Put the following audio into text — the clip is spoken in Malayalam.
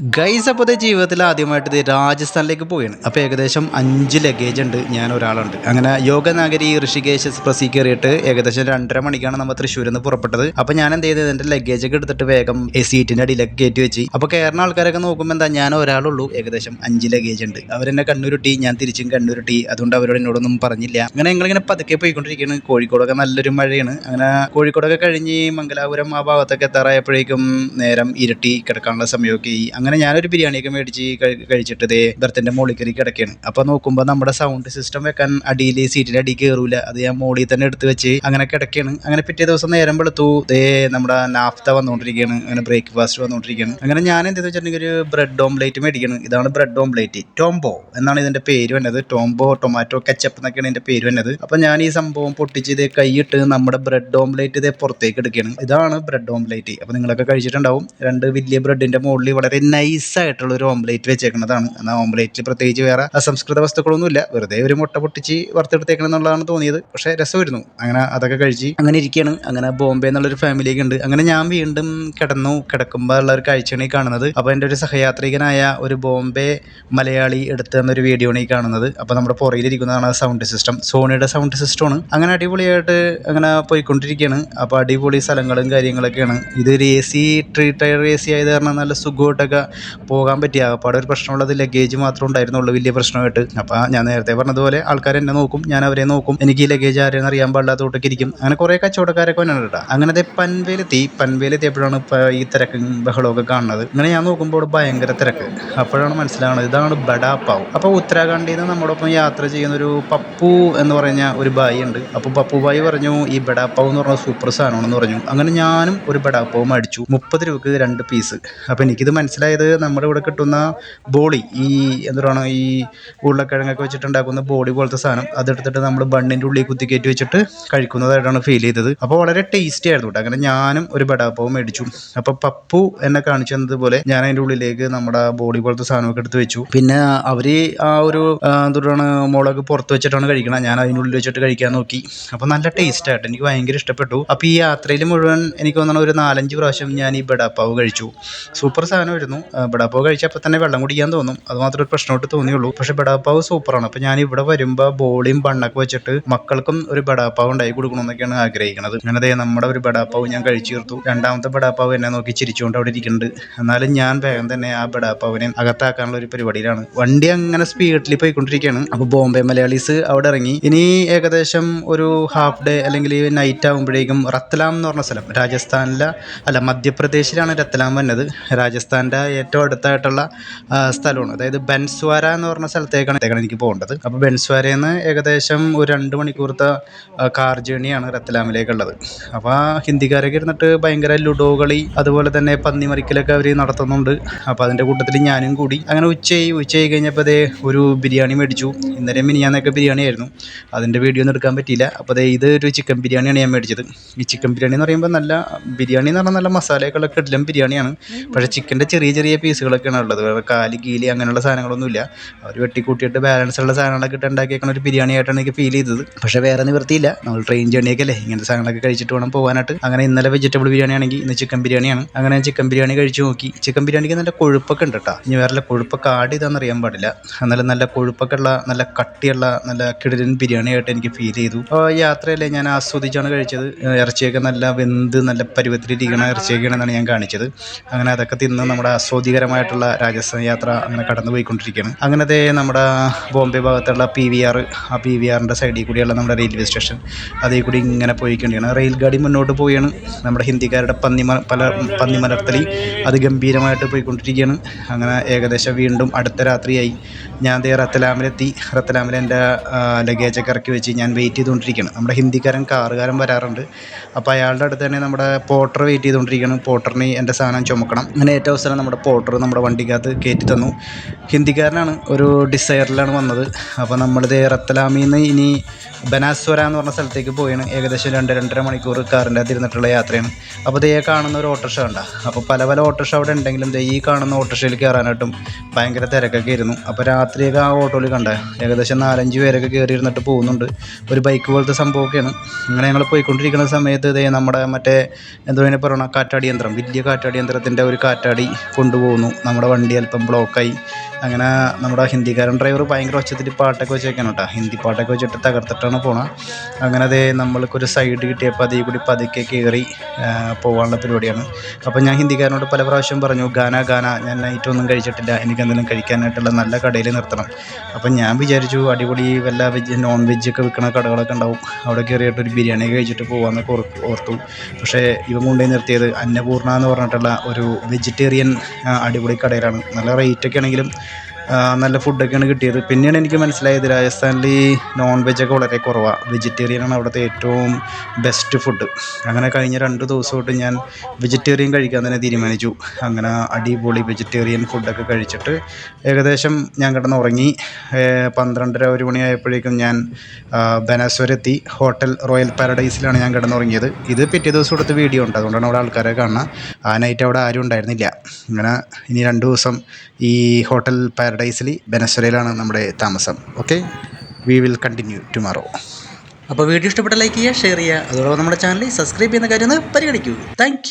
ഗൈസ് അപ്പോൾ ജീവിതത്തിൽ ആദ്യമായിട്ട് രാജസ്ഥാനിലേക്ക് പോവുകയാണ്. അപ്പോൾ ഏകദേശം അഞ്ച് ലഗേജ് ഉണ്ട് ഞാൻ ഒരാളുണ്ട്. അങ്ങനെ യോഗനാഗരി ഋഷികേശ് എക്സ്പ്രസ്സിൽ കയറിയിട്ട് ഏകദേശം രണ്ടര മണിക്കാണ് നമ്മൾ തൃശ്ശൂരിൽ നിന്ന് പുറപ്പെട്ടത്. അപ്പോൾ ഞാൻ എന്ത് ചെയ്തത് എന്റെ ലഗേജ് ഒക്കെ എടുത്തിട്ട് വേഗം ഈ സീറ്റിന്റെ അടിയിലൊക്കെ കയറ്റി വെച്ച്. അപ്പോൾ കയറുന്ന ആൾക്കാരൊക്കെ നോക്കുമ്പോൾ എന്താ ഞാൻ ഒരാളുള്ളൂ ഏകദേശം അഞ്ച് ലഗേജ് ഉണ്ട്. അവരെന്നെ കണ്ണൂരുട്ടി ഞാൻ തിരിച്ചും കണ്ണൂരുട്ടി. അതുകൊണ്ട് അവരോട് എന്നോടൊന്നും പറഞ്ഞില്ല. അങ്ങനെ ഞങ്ങളിങ്ങനെ പതുക്കെ പോയിക്കൊണ്ടിരിക്കുകയാണ്. കോഴിക്കോടൊക്കെ നല്ലൊരു മഴയാണ്. അങ്ങനെ കോഴിക്കോടൊക്കെ കഴിഞ്ഞ് മംഗലാപുരം ആ ഭാഗത്തൊക്കെ എത്താറായപ്പോഴേക്കും നേരം ഇരട്ടി കിടക്കാനുള്ള സമയമൊക്കെ ആയി. അങ്ങനെ ഞാനൊരു ബിരിയാണിയൊക്കെ മേടിച്ച് കഴി- കഴിച്ചിട്ട് ദേ ബർത്തിന്റെ മുകളിൽ കയറി കിടക്കുകയാണ്. അപ്പോൾ നോക്കുമ്പോൾ നമ്മുടെ സൗണ്ട് സിസ്റ്റം വെക്കാൻ അടിയിൽ സീറ്റിന്റെ അടി കയറൂല അത് ഞാൻ മുകളിൽ തന്നെ എടുത്ത് വെച്ച് അങ്ങനെ കിടക്കുകയാണ്. അങ്ങനെ പിറ്റേ ദിവസം നേരം വെളുത്തു. ദേ നമ്മുടെ നാഫ്ത വന്നുകൊണ്ടിരിക്കുകയാണ് അങ്ങനെ ബ്രേക്ക്ഫാസ്റ്റ് വന്നുകൊണ്ടിരിക്കുകയാണ് അങ്ങനെ ഞാൻ എന്തെന്ന് വെച്ചിട്ടുണ്ടെങ്കിൽ ഒരു ബ്രെഡ് ഓംലേറ്റ് മേടിക്കണം ഇതാണ് ബ്രെഡ് ഓംലേറ്റ് ടോംബോ എന്നാണ് ഇതിന്റെ പേര് വന്നത്. ടോംബോ ടൊമാറ്റോ കെച്ചപ്പ് എന്നൊക്കെയാണ് ഇതിന്റെ പേര് വന്നത്. അപ്പോൾ ഞാൻ ഈ സംഭവം പൊട്ടിച്ച് ഇതേ കൈയിട്ട് നമ്മുടെ ബ്രെഡ് ഓംലേറ്റ് ഇതേ പുറത്തേക്ക് എടുക്കുകയാണ്. ഇതാണ് ബ്രെഡ് ഓംലേറ്റ് അപ്പോൾ നിങ്ങളൊക്കെ കഴിച്ചിട്ടുണ്ടാവും. രണ്ട് വലിയ ബ്രെഡിന്റെ മുകളിൽ വളരെ നൈസായിട്ടുള്ള ഒരു ഓംലേറ്റ് വെച്ചേക്കുന്നതാണ്. എന്നാൽ ഓംലേറ്റിൽ പ്രത്യേകിച്ച് വേറെ അസംസ്കൃത വസ്തുക്കളൊന്നുമില്ല. വെറുതെ ഒരു മുട്ട പൊട്ടിച്ച് വറുത്തെടുത്തേക്കണം എന്നുള്ളതാണ് തോന്നിയത്. പക്ഷേ രസമായിരുന്നു. അങ്ങനെ അതൊക്കെ കഴിച്ച് അങ്ങനെ ഇരിക്കുകയാണ്. അങ്ങനെ ബോംബെ എന്നുള്ളൊരു ഫാമിലിയൊക്കെ ഉണ്ട് അങ്ങനെ ഞാൻ വീണ്ടും കിടന്നു. കിടക്കുമ്പോൾ ഉള്ള ഒരു കാഴ്ചയാണ് ഈ കാണുന്നത്. അപ്പോൾ എന്റെ ഒരു സഹയാത്രികനായ ഒരു ബോംബെ മലയാളി എടുത്തു തന്നൊരു വീഡിയോ ആണ് ഈ കാണുന്നത്. അപ്പോൾ നമ്മുടെ പുറയിലിരിക്കുന്നതാണ് സൗണ്ട് സിസ്റ്റം സോണിയുടെ സൗണ്ട് സിസ്റ്റമാണ് അങ്ങനെ അടിപൊളിയായിട്ട് അങ്ങനെ പോയിക്കൊണ്ടിരിക്കുകയാണ്. അപ്പോൾ അടിപൊളി സ്ഥലങ്ങളും കാര്യങ്ങളൊക്കെയാണ്. ഇതൊരു A C three tier A C ആയത് കാരണം നല്ല സുഖമായിട്ടൊക്കെ പോകാൻ പറ്റിയ അപ്പോൾ ഒരു പ്രശ്നമുള്ളത് ലഗേജ് മാത്രം ഉണ്ടായിരുന്നുള്ളൂ വലിയ പ്രശ്നമായിട്ട്. അപ്പോൾ ഞാൻ നേരത്തെ പറഞ്ഞതുപോലെ ആൾക്കാർ എന്നെ നോക്കും ഞാൻ അവരെ നോക്കും. എനിക്ക് ഈ ലഗേജ് ആരെന്ന് അറിയാൻ പാടില്ലാത്തോട്ടൊക്കെ ഇരിക്കും. അങ്ങനെ കുറേ കച്ചവടക്കാരൊക്കെ വന്നിട്ടുണ്ട് കേട്ടോ. അങ്ങനെ ദേ പൻവേലെത്തി. പൻവേലെത്തിയപ്പോഴാണ് ഇപ്പോൾ ഈ തിരക്കും ബഹളമൊക്കെ കാണുന്നത്. അങ്ങനെ ഞാൻ നോക്കുമ്പോൾ ഭയങ്കര തിരക്ക്. അപ്പോഴാണ് മനസ്സിലാവുന്നത് ഇതാണ് ബഡാപ്പാവ് അപ്പോൾ ഉത്തരാഖണ്ഡിൽ നിന്ന് നമ്മോടൊപ്പം യാത്ര ചെയ്യുന്ന ഒരു പപ്പു എന്ന് പറഞ്ഞ ഒരു ബായി ഉണ്ട്. അപ്പോൾ പപ്പു ബായി പറഞ്ഞു ഈ ബഡാപ്പാവ് എന്ന് പറഞ്ഞ സൂപ്പർ സാധനമാണെന്ന് പറഞ്ഞു. അങ്ങനെ ഞാനും ഒരു ബഡാപ്പാവും അടിച്ചു. മുപ്പത് രൂപക്ക് രണ്ട് പീസ് അപ്പോൾ എനിക്കിത് മനസ്സിലായത് നമ്മുടെ ഇവിടെ കിട്ടുന്ന ബോളി ഈ എന്താണ് ഈ ഉരുളക്കിഴങ്ങൊക്കെ വെച്ചിട്ടുണ്ടാക്കുന്ന ബോളി പോലത്തെ സാധനം അതെടുത്തിട്ട് നമ്മൾ ബണ്ണിന്റെ ഉള്ളിൽ കുത്തിക്കയറ്റി വെച്ചിട്ട് കഴിക്കുന്നതായിട്ടാണ് ഫീൽ ചെയ്തത്. അപ്പോൾ വളരെ ടേസ്റ്റി ആയിരുന്നു കേട്ടോ. അങ്ങനെ ഞാനും ഒരു ബഡാപ്പവും മേടിച്ചു. അപ്പോൾ പപ്പു എന്നെ കാണിച്ചു തന്നതുപോലെ ഞാൻ അതിന്റെ ഉള്ളിലേക്ക് നമ്മുടെ ബോളി പോലത്തെ സാധനമൊക്കെ എടുത്ത് വെച്ചു. പിന്നെ അവർ ആ ഒരു എന്താണ് മുളക് പുറത്ത് വെച്ചിട്ടാണ് കഴിക്കണം ഞാൻ അതിന്റെ ഉള്ളിൽ വെച്ചിട്ട് കഴിക്കാൻ നോക്കി. അപ്പോൾ നല്ല ടേസ്റ്റ് ആയിട്ട് എനിക്ക് ഭയങ്കര ഇഷ്ടപ്പെട്ടു. അപ്പോൾ ഈ യാത്രയിൽ മുഴുവൻ എനിക്ക് തോന്നണ ഒരു നാലഞ്ച് പ്രാവശ്യം ഞാൻ ഈ ബഡാപ്പാവ് കഴിച്ചു. സൂപ്പർ സാധനമായിരുന്നു. ബഡാപ്പാവ് കഴിച്ചപ്പോൾ തന്നെ വെള്ളം കുടിക്കാൻ തോന്നും. അത് മാത്രമേ ഒരു പ്രശ്നമായിട്ട് തോന്നിയുള്ളൂ. പക്ഷേ ബഡാപ്പാവ് സൂപ്പറാണ്. അപ്പോൾ ഞാൻ ഇവിടെ വരുമ്പോൾ ബോളിയും ബണ്ണൊക്കെ വെച്ചിട്ട് മക്കൾക്കും ഒരു ബഡാപ്പാവ് ഉണ്ടാക്കി കൊടുക്കണമെന്നൊക്കെയാണ് ആഗ്രഹിക്കുന്നത് അങ്ങനെ നമ്മുടെ ഒരു ബഡാപ്പാവ് ഞാൻ കഴിച്ചു തീർത്തു. രണ്ടാമത്തെ ബഡാപ്പാവ് എന്നെ നോക്കി ചിരിച്ചുകൊണ്ട് അവിടെ ഇരിക്കുന്നുണ്ട്. എന്നാലും ഞാൻ വേഗം തന്നെ ആ ബഡാപ്പാവിനെ അകത്താക്കാനുള്ള ഒരു പരിപാടിയിലാണ്. വണ്ടി അങ്ങനെ സ്പീഡിൽ പോയിക്കൊണ്ടിരിക്കുകയാണ്. അപ്പോൾ ബോംബെ മലയാളീസ് അവിടെ ഇറങ്ങി. ഇനി ഏകദേശം ഒരു ഹാഫ് ഡേ അല്ലെങ്കിൽ നൈറ്റ് ആകുമ്പോഴേക്കും റത്ലാം എന്ന് പറഞ്ഞ സ്ഥലം. രാജസ്ഥാനിലെ അല്ല മധ്യപ്രദേശിലാണ് രത്ലാം വന്നത്. രാജസ്ഥാന്റെ ഏറ്റവും അടുത്തായിട്ടുള്ള സ്ഥലമാണ്. അതായത് ബൻസ്വാര എന്ന് പറഞ്ഞ സ്ഥലത്തേക്കാണ് എനിക്ക് പോകേണ്ടത്. അപ്പോൾ ബൻസ്വാരയിൽ നിന്ന് ഏകദേശം ഒരു രണ്ട് മണിക്കൂറത്തെ കാർ ജേണിയാണ് റത്തലാമിലേക്കുള്ളത് അപ്പോൾ ആ ഹിന്ദിക്കാരൊക്കെ ഇരുന്നിട്ട് ഭയങ്കര ലുഡോ കളി അതുപോലെ തന്നെ പന്നിമറിക്കലൊക്കെ അവർ നടത്തുന്നുണ്ട്. അപ്പോൾ അതിന്റെ കൂട്ടത്തിൽ ഞാനും കൂടി. അങ്ങനെ ഉച്ചയായി. ഉച്ചയായി കഴിഞ്ഞപ്പോൾ അതേ ഒരു ബിരിയാണി മേടിച്ചു. ഇന്നലെ മിനിയാന്നൊക്കെ ബിരിയാണി ആയിരുന്നു അതിന്റെ വീഡിയോ ഒന്നും എടുക്കാൻ പറ്റിയില്ല. അപ്പോൾ അതേ ഇത് ഒരു ചിക്കൻ ബിരിയാണിയാണ് ഞാൻ മേടിച്ചത്. ഈ ചിക്കൻ ബിരിയാണി എന്ന് പറയുമ്പോൾ നല്ല ബിരിയാണി എന്ന് പറഞ്ഞാൽ നല്ല മസാലയൊക്കെ കിടലം ബിരിയാണിയാണ്. പക്ഷേ ചിക്കന്റെ ചെറിയ ചെറിയ പീസുകളൊക്കെയാണ് ഉള്ളത്. കാൽ കീലി അങ്ങനെയുള്ള സാധനങ്ങളൊന്നുമില്ല. അവർ വെട്ടിക്കൂട്ടിയിട്ട് ബാലൻസ് ഉള്ള സാധനങ്ങളൊക്കെ ഇട്ട് ഉണ്ടാക്കിയേക്കണ ഒരു ബിരിയാണി ആയിട്ടാണ് എനിക്ക് ഫീൽ ചെയ്തത്. പക്ഷേ വേറെ നിവൃത്തിയില്ല. നമ്മൾ ട്രെയിൻ ജേണിയൊക്കെ അല്ലേ? ഇങ്ങനത്തെ സാധനങ്ങളൊക്കെ കഴിച്ചിട്ട് വേണം പോകാനായിട്ട്. അങ്ങനെ ഇന്നലെ വെജിറ്റബിൾ ബിരിയാണി ആണെങ്കിൽ ഇന്ന് ചിക്കൻ ബിരിയാണിയാണ് അങ്ങനെ ചിക്കൻ ബിരിയാണി കഴിച്ചു നോക്കി. ചിക്കൻ ബിരിയാണിക്ക് നല്ല കൊഴുപ്പൊക്കെ ഉണ്ട് കേട്ടോ ഇനി വേറെ കൊഴുപ്പൊക്കെ ആഡ് ചെയ്താന്ന് അറിയാൻ പാടില്ല. എന്നാലും നല്ല കൊഴുപ്പൊക്കെ ഉള്ള നല്ല കട്ടിയുള്ള നല്ല കിടിലൻ ബിരിയാണി ആയിട്ട് എനിക്ക് ഫീൽ ചെയ്തു. യാത്രയല്ലേ ഞാൻ ആസ്വദിച്ചാണ് കഴിച്ചത്. ഇറച്ചിയൊക്കെ നല്ല വെന്ത് നല്ല പരുവത്തിലിരിക്കണ ഇറച്ചിയൊക്കെയാണെന്നാണ് ഞാൻ കാണിച്ചത്. അങ്ങനെ അതൊക്കെ തിന്ന് നമ്മുടെ ആസ്വാദികരമായിട്ടുള്ള രാജസ്ഥാൻ യാത്ര അങ്ങനെ കടന്നു പോയിക്കൊണ്ടിരിക്കുകയാണ് അങ്ങനെ നമ്മുടെ ബോംബെ ഭാഗത്തുള്ള പി വി ആർ ആ പി വി ആറിന്റെ സൈഡിൽ കൂടിയുള്ള നമ്മുടെ റെയിൽവേ സ്റ്റേഷൻ അതിൽ കൂടി ഇങ്ങനെ പോയിക്കൊണ്ടിരിക്കുകയാണ്. റെയിൽ ഗാഡി മുന്നോട്ട് പോവുകയാണ്. നമ്മുടെ ഹിന്ദിക്കാരുടെ പന്നിമ പല പന്നിമലർത്തലി അത് ഗംഭീരമായിട്ട് പോയിക്കൊണ്ടിരിക്കുകയാണ്. അങ്ങനെ ഏകദേശം വീണ്ടും അടുത്ത രാത്രിയായി. ഞാൻ ദേ റത്തലാമിലെത്തി. റത്തലാമിൽ എന്റെ ലഗേജൊക്കെ ഇറക്കി വെച്ച് ഞാൻ വെയിറ്റ് ചെയ്തുകൊണ്ടിരിക്കുകയാണ്. നമ്മുടെ ഹിന്ദിക്കാരൻ കാറുകാരൻ വരാറുണ്ട്. അപ്പോൾ അയാളുടെ അടുത്ത് തന്നെ നമ്മുടെ പോട്ടർ വെയിറ്റ് ചെയ്തുകൊണ്ടിരിക്കുകയാണ്. പോട്ടറിന് എന്റെ സാധനം ചുമക്കണം. അങ്ങനെ ഏറ്റവും അവസരം നമ്മുടെ പോർട്ടർ നമ്മുടെ വണ്ടിക്കകത്ത് കയറ്റി തന്നു. ഹിന്ദിക്കാരനാണ് ഒരു ഡിസൈറിലാണ് വന്നത്. അപ്പോൾ നമ്മളിത് റത്തലാമിൽ നിന്ന് ഇനി ബനാസ്വര എന്ന് പറഞ്ഞ സ്ഥലത്തേക്ക് പോയാണ്. ഏകദേശം രണ്ട് രണ്ടര മണിക്കൂർ കാറിന്റെ അകത്ത് ഇരുന്നിട്ടുള്ള യാത്രയാണ്. അപ്പോൾ ദേ കാണുന്ന ഒരു ഓട്ടോറിക്ഷ കണ്ട. അപ്പോൾ പല പല ഓട്ടോറിക്ഷ അവിടെ ഉണ്ടെങ്കിലും ദേ ഈ കാണുന്ന ഓട്ടോറിക്ഷയിൽ കയറാനായിട്ടും ഭയങ്കര തിരക്കൊക്കെ ആയിരുന്നു. അപ്പോൾ രാത്രിയൊക്കെ ആ ഓട്ടോയിൽ കണ്ട. ഏകദേശം നാലഞ്ച് പേരൊക്കെ കയറി ഇരുന്നിട്ട് പോകുന്നുണ്ട്. ഒരു ബൈക്ക് പോലത്തെ സംഭവമൊക്കെയാണ്. അങ്ങനെ ഞങ്ങൾ പോയിക്കൊണ്ടിരിക്കുന്ന സമയത്ത് ഇതേ നമ്മുടെ മറ്റേ എന്തോ പറയണ കാറ്റാടി യന്ത്രം. വലിയ കാറ്റാടി യന്ത്രത്തിന്റെ ഒരു കാറ്റാടി കൊണ്ടുപോകുന്നു. നമ്മുടെ വണ്ടി അല്പം ബ്ലോക്കായി അങ്ങനെ നമ്മുടെ ഹിന്ദിക്കാരൻ ഡ്രൈവർ ഭയങ്കര ഒച്ചത്തിൽ പാട്ടൊക്കെ വെച്ചേക്കാണ് കേട്ടോ. ഹിന്ദി പാട്ടൊക്കെ വെച്ചിട്ട് തകർത്തിട്ടാണ് പോണത് അങ്ങനെ അതേ നമ്മൾക്കൊരു സൈഡ് കിട്ടിയപ്പോൾ അതേ കൂടി പതുക്കെ കയറി പോകാനുള്ള പരിപാടിയാണ്. അപ്പോൾ ഞാൻ ഹിന്ദിക്കാരനോട് പല പ്രാവശ്യം പറഞ്ഞു ഗാന ഗാന ഞാൻ നൈറ്റ് ഒന്നും കഴിച്ചിട്ടില്ല. എനിക്ക് എന്തെങ്കിലും കഴിക്കാനായിട്ടുള്ള നല്ല കടയിൽ നിർത്തണം. അപ്പം ഞാൻ വിചാരിച്ചു അടിപൊളി വല്ല വെജ് നോൺ വെജ് ഒക്കെ വിൽക്കുന്ന കടകളൊക്കെ ഉണ്ടാവും. അവിടെ കയറിയിട്ട് ഒരു ബിരിയാണി കഴിച്ചിട്ട് പോകാമെന്നൊക്കെ ഓർ- ഓർത്തു. പക്ഷേ ഇവ കൊണ്ടുപോയി നിർത്തിയത് അന്നപൂർണ എന്ന് പറഞ്ഞിട്ടുള്ള ഒരു വെജിറ്റേറിയൻ അടിപൊളി കടയിലാണ്. നല്ല റേറ്റൊക്കെ ആണെങ്കിലും നല്ല ഫുഡൊക്കെയാണ് കിട്ടിയത്. പിന്നെയാണ് എനിക്ക് മനസ്സിലായത് രാജസ്ഥാനിൽ നോൺ വെജൊക്കെ വളരെ കുറവാണ് വെജിറ്റേറിയനാണ് അവിടുത്തെ ഏറ്റവും ബെസ്റ്റ് ഫുഡ് അങ്ങനെ കഴിഞ്ഞ രണ്ട് ദിവസം തൊട്ട് ഞാൻ വെജിറ്റേറിയൻ കഴിക്കാൻ തന്നെ തീരുമാനിച്ചു. അങ്ങനെ അടിപൊളി വെജിറ്റേറിയൻ ഫുഡൊക്കെ കഴിച്ചിട്ട് ഏകദേശം ഞാൻ കിടന്ന് ഉറങ്ങി പന്ത്രണ്ടര ഒരു മണിയായപ്പോഴേക്കും ഞാൻ ബനാസ്വരെത്തി. ഹോട്ടൽ റോയൽ പാരഡൈസിലാണ് ഞാൻ കിടന്നുറങ്ങിയത്. ഇത് പിറ്റേ ദിവസം കൊടുത്ത് വീഡിയോ ഉണ്ട്. അതുകൊണ്ടാണ് അവിടെ ആൾക്കാരെ കാണുന്നത്. ആ നൈറ്റ് അവിടെ ആരും ഉണ്ടായിരുന്നില്ല. അങ്ങനെ ഇനി രണ്ട് ദിവസം ഈ ഹോട്ടൽ പാരഡൈസിൽ ബനസ്വരയിലാണ് നമ്മുടെ താമസം. Okay we will continue tomorrow അപ്പോൾ വീഡിയോ ഇഷ്ടപ്പെട്ട ലൈക്ക് ചെയ്യുക ഷെയർ ചെയ്യുക. അതോടൊപ്പം നമ്മുടെ ചാനൽ സബ്സ്ക്രൈബ് ചെയ്യുന്ന കാര്യം ഒന്ന് പരിഗണിക്കൂ. താങ്ക്